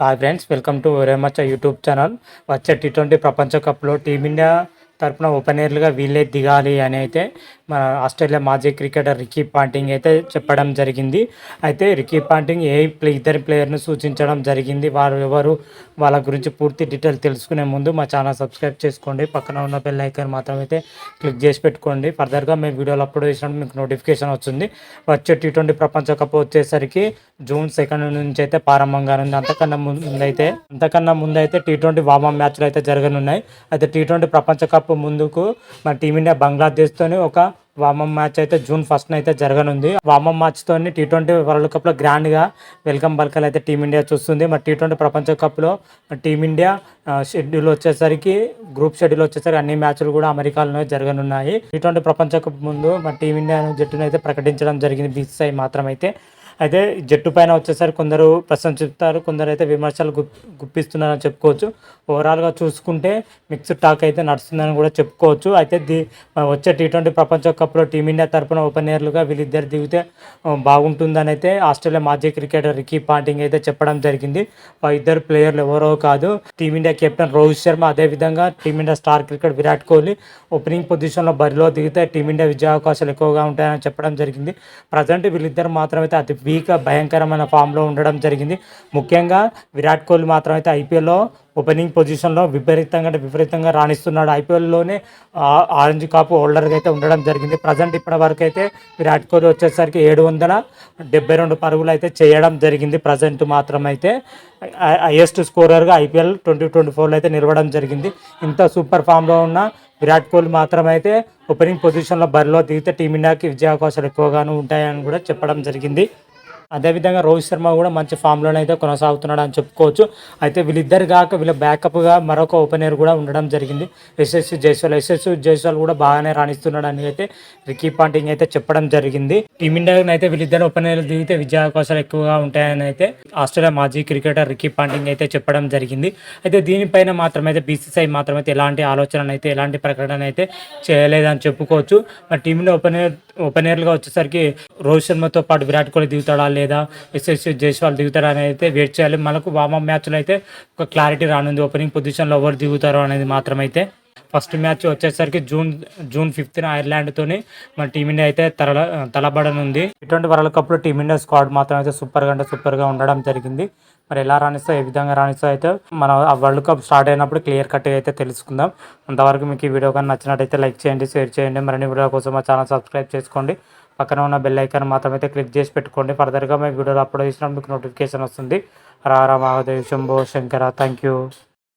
Hi friends welcome to ఒరేమచ్చ YouTube channel వచ్చే T twenty ప్రపంచ కప్లో టీమిండియా తరపున ఓపెనర్లుగా వీళ్ళే దిగాలి అని అయితే మన ఆస్ట్రేలియా మాజీ క్రికెటర్ రికీ పాంటింగ్ అయితే చెప్పడం జరిగింది. అయితే రికీ పాంటింగ్ ఏ ప్లే ఇద్దరి ప్లేయర్ను సూచించడం జరిగింది. వారు ఎవరు వాళ్ళ గురించి పూర్తి డీటెయిల్ తెలుసుకునే ముందు మా ఛానల్ సబ్స్క్రైబ్ చేసుకోండి. పక్కన ఉన్న బెల్ ఐకాన్ మాత్రం అయితే క్లిక్ చేసి పెట్టుకోండి. ఫర్దర్గా మేము వీడియోలు అప్లోడ్ చేసినప్పుడు మీకు నోటిఫికేషన్ వచ్చింది వచ్చే టీ ట్వంటీ ప్రపంచ కప్ వచ్చేసరికి జూన్ సెకండ్ నుంచి అయితే ప్రారంభంగా ఉంది అంతకన్నా ముందైతే అంతకన్నా ముందైతే టీ ట్వంటీ వామం మ్యాచ్లు అయితే జరగనున్నాయి. అయితే టీ ట్వంటీ ప్రపంచ కప్ ముందుకు మన టీమిండియా బంగ్లాదేశ్తోని ఒక వామం మ్యాచ్ అయితే జూన్ ఫస్ట్ అయితే జరగనుంది. వామం మ్యాచ్ టీ ట్వంటీ వరల్డ్ కప్లో గ్రాండ్గా వెల్కమ్ బల్కల్ అయితే టీమిండియా చూస్తుంది. మరి టీ ట్వంటీ ప్రపంచ కప్లో టీమిండియా షెడ్యూల్ వచ్చేసరికి గ్రూప్ షెడ్యూల్ వచ్చేసరికి అన్ని మ్యాచ్లు కూడా అమెరికాలోనే జరగనున్నాయి. టీ ట్వంటీ ప్రపంచ కప్ ముందు మన టీమిండియా జట్టును అయితే ప్రకటించడం జరిగింది. బీసీఐ మాత్రం అయితే అయితే జట్టు పైన వచ్చేసరి కొందరు ప్రశంసిస్తారు కొందరు అయితే విమర్శలు గుప్ గుప్పిస్తున్నారని చెప్పుకోవచ్చు. ఓవరాల్గా చూసుకుంటే మిక్స్డ్ టాక్ అయితే నడుస్తుందని కూడా చెప్పుకోవచ్చు. అయితే ది వచ్చే టీ ట్వంటీ ప్రపంచ కప్లో టీమిండియా తరపున ఓపెనర్లుగా వీళ్ళిద్దరు దిగితే బాగుంటుందని అయితే ఆస్ట్రేలియా మాజీ క్రికెటర్ రికీ పాంటింగ్ అయితే చెప్పడం జరిగింది. ఇద్దరు ప్లేయర్లు ఎవరో కాదు. టీమిండియా కెప్టెన్ రోహిత్ శర్మ అదేవిధంగా Team India star cricket Virat Kohli opening పొజిషన్లో బరిలో దిగితే టీమిండియా విజయావకాశాలు ఎక్కువగా ఉంటాయని చెప్పడం జరిగింది. ప్రజెంట్ వీళ్ళిద్దరు మాత్రమైతే అతి వీక్ భయంకరమైన ఫామ్లో ఉండడం జరిగింది. ముఖ్యంగా విరాట్ కోహ్లీ మాత్రం అయితే ఐపీఎల్లో ఓపెనింగ్ పొజిషన్లో విపరీతంగా అంటే విపరీతంగా రాణిస్తున్నాడు. ఐపీఎల్లోనే ఆరెంజ్ కాపు హోల్డర్గా అయితే ఉండడం జరిగింది. ప్రజెంట్ ఇప్పటి వరకు అయితే విరాట్ కోహ్లీ వచ్చేసరికి ఏడు వందల డెబ్బై రెండు పరుగులు అయితే చేయడం జరిగింది. ప్రజెంట్ మాత్రం అయితే హైయెస్ట్ స్కోరర్గా ఐపీఎల్ ట్వంటీ ట్వంటీ ఫోర్లో అయితే నిలవడం జరిగింది. ఇంత సూపర్ ఫామ్లో ఉన్న విరాట్ కోహ్లీ మాత్రమైతే ఓపెనింగ్ పొజిషన్లో బరిలో దిగితే టీమిండియాకి విజయావకాశాలు ఎక్కువగాను ఉంటాయని కూడా చెప్పడం జరిగింది. అదేవిధంగా రోహిత్ శర్మ కూడా మంచి ఫామ్లోనే అయితే కొనసాగుతున్నాడు అని చెప్పుకోవచ్చు. అయితే వీళ్ళిద్దరు కాక వీళ్ళ బ్యాకప్గా మరొక ఓపెనర్ కూడా ఉండడం జరిగింది. ఎస్ఎస్ జైస్వాల్. ఎస్ఎస్ జైస్వాల్ కూడా బాగానే రాణిస్తున్నాడు అని అయితే రికీ పాంటింగ్ అయితే చెప్పడం జరిగింది. టీమిండియాని అయితే వీళ్ళిద్దరు ఓపెనర్ దిగితే విజయావకాశాలు ఎక్కువగా ఉంటాయని అయితే ఆస్ట్రేలియా మాజీ క్రికెటర్ రికీ పాంటింగ్ అయితే చెప్పడం జరిగింది. అయితే దీనిపైన మాత్రమైతే బీసీసీఐ మాత్రమైతే ఎలాంటి ఆలోచన అయితే ఎలాంటి ప్రకటన అయితే చేయలేదని చెప్పుకోవచ్చు. మరి టీమిండియా ఓపెనర్ ఓపెనర్లుగా వచ్చేసరికి రోహిత్ శర్మతో పాటు విరాట్ కోహ్లీ దిగుతాడా లేదా ఎస్ఎస్సి జైస్వాల్ దిగుతాడా అనేది అయితే వెయిట్ చేయాలి. మనకు వామప్ మ్యాచ్లో అయితే ఒక క్లారిటీ రానుంది. ఓపెనింగ్ పొజిషన్లో ఎవరు దిగుతారో అనేది మాత్రమైతే ఫస్ట్ మ్యాచ్ వచ్చేసరికి జూన్ జూన్ ఫిఫ్త్న ఐర్లాండ్తోని మన టీమిండియా అయితే తల తలబడనుంది. ఇటువంటి వరల్డ్ కప్లో టీమిండియా స్క్వాడ్ మాత్రం అయితే సూపర్గా అంటే సూపర్గా ఉండడం జరిగింది. మరి ఎలా రాణిస్తా ఏ విధంగా రాణిస్తా అయితే మనం ఆ వరల్డ్ కప్ స్టార్ట్ అయినప్పుడు క్లియర్ కట్గా అయితే తెలుసుకుందాం. అంతవరకు మీకు ఈ వీడియో కానీ నచ్చినట్టయితే లైక్ చేయండి షేర్ చేయండి. మరిన్ని వీడియో కోసం మా ఛానల్ సబ్స్క్రైబ్ చేసుకోండి. పక్కన ఉన్న బెల్ ఐకాన్ మాత్రం అయితే క్లిక్ చేసి పెట్టుకోండి. ఫర్దర్గా మేము వీడియోలు అప్లోడ్ చేసినప్పుడు మీకు నోటిఫికేషన్ వస్తుంది. రారా మహాదేవ్ శంభో శంకర థ్యాంక్ యూ